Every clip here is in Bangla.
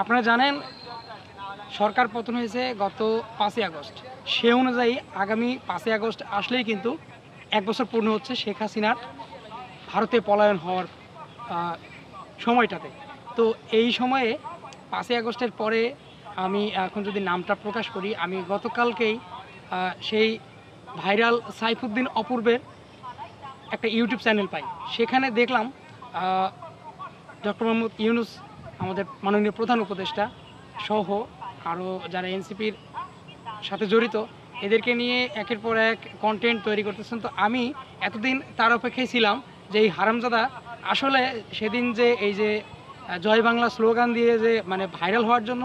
আপনারা জানেন, সরকার পতন হয়েছে গত পাঁচই আগস্ট। সে অনুযায়ী আগামী পাঁচই আগস্ট আসলেই কিন্তু এক বছর পূর্ণ হচ্ছে শেখ হাসিনার ভারতে পলায়ন হওয়ার সময়টাতে। তো এই সময়ে পাঁচই আগস্টের পরে আমি এখন যদি নামটা প্রকাশ করি, আমি গতকালকেই সেই ভাইরাল সাইফুদ্দিন অপূর্বের একটা ইউটিউব চ্যানেল পাই। সেখানে দেখলাম ডক্টর মোহাম্মদ ইউনুস আমাদের মাননীয় প্রধান উপদেষ্টা সহ আরও যারা এনসিপির সাথে জড়িত, এদেরকে নিয়ে একের পর এক কন্টেন্ট তৈরি করতেছেন। তো আমি এতদিন তার অপেক্ষায় ছিলাম যে এই হারামজাদা আসলে সেদিন যে এই যে জয় বাংলা স্লোগান দিয়ে যে মানে ভাইরাল হওয়ার জন্য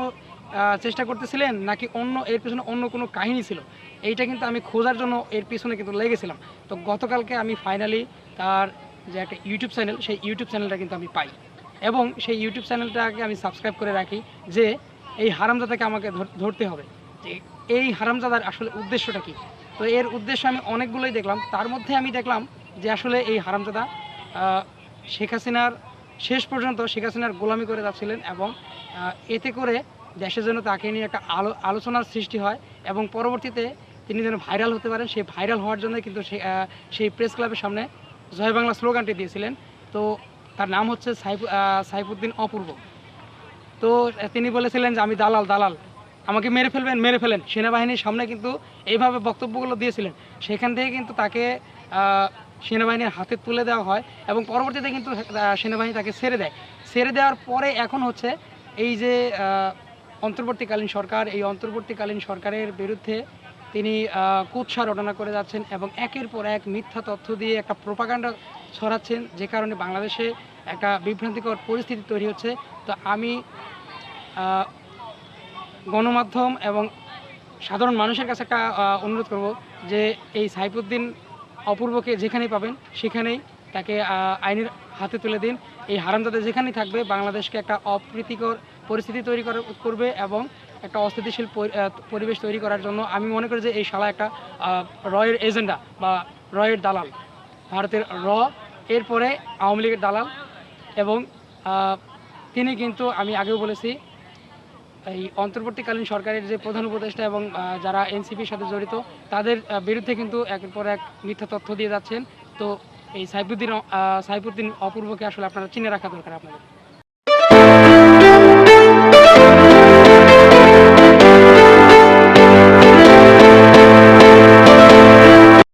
চেষ্টা করতেছিলেন, নাকি অন্য, এর পিছনে অন্য কোনো কাহিনী ছিল? এইটা কিন্তু আমি খোঁজার জন্য এর পিছনে কিন্তু লেগেছিলাম। তো গতকালকে আমি ফাইনালি তার যে একটা ইউটিউব চ্যানেল সেই ইউটিউব চ্যানেলটা কিন্তু আমি পাই। এবং সেই ইউটিউব চ্যানেলটাকে আমি সাবস্ক্রাইব করে রাখি যে এই হারামজাদাকে আমাকে ধর- ধরতে হবে। এই হারামজাদার আসলে উদ্দেশ্যটা কি? তো এর উদ্দেশ্য আমি অনেকগুলোই দেখলাম। তার মধ্যে আমি দেখলাম যে আসলে এই হারামজাদা শেখ হাসিনার শেষ পর্যন্ত শেখ হাসিনার গোলামি করে যাচ্ছিলেন এবং এতে করে দেশের জন্য তাকে নিয়ে একটা আলো, আলোচনার সৃষ্টি হয় এবং পরবর্তীতে তিনি যেন ভাইরাল হতে পারেন, সেই ভাইরাল হওয়ার জন্য কিন্তু সেই প্রেস ক্লাবের সামনে জয় বাংলা স্লোগানটি দিয়েছিলেন। তো তার নাম হচ্ছে সাইফ সাইফুদ্দিন অপূর্ব। তো তিনি বলেছিলেন যে আমি দালাল দালাল। আমাকে মেরে ফেলবেন, মেরে ফেলেন। সেনাবাহিনীর সামনে কিন্তু এইভাবে বক্তব্যগুলো দিয়েছিলেন। সেখান থেকে কিন্তু তাকে সেনাবাহিনীর হাতে তুলে দেওয়া হয় এবং পরবর্তীতে কিন্তু সেনাবাহিনী তাকে ছেড়ে দেয়। ছেড়ে দেওয়ার পরে এখন হচ্ছে এই যে অন্তর্বর্তীকালীন সরকার, এই অন্তর্বর্তীকালীন সরকারের বিরুদ্ধে তিনি কুৎসা রটনা করে যাচ্ছেন এবং একের পর এক মিথ্যা তথ্য দিয়ে একটা প্রোপাগান্ডা ছড়াচ্ছেন যে কারণে বাংলাদেশে একটা বিভ্রান্তিকর পরিস্থিতি তৈরি হচ্ছে। তো আমি গণমাধ্যম এবং সাধারণ মানুষের কাছে একটা অনুরোধ করব যে এই সাইফুদ্দিন অপূর্বকে যেখানেই পাবেন সেখানেই তাকে আইনের হাতে তুলে দিন। এই হারামজাদা যেখানেই থাকবে বাংলাদেশকে একটা অপ্রীতিকর পরিস্থিতি তৈরি করে- করবে এবং একটা অস্থিতিশীল পরি- পরিবেশ তৈরি করার জন্য আমি মনে করি যে এই শালা একটা রয়ের এজেন্ডা বা রয়ের দালাল। ভারতের র, এরপরে আওয়ামী লীগের দালাল এবং তিনি কিন্তু আমি আগেও বলেছি, এই অন্তর্বর্তীকালীন সরকারের যে প্রধান উপদেষ্টা এবং যারা এনসিপির সাথে জড়িত, তাদের বিরুদ্ধে কিন্তু একের পর এক মিথ্যা তথ্য দিয়ে যাচ্ছেন। তো এই সাইফুদ্দিন সাইফুদ্দিন অপূর্বকে আসলে আপনারা চিনে রাখা দরকার আপনাদের।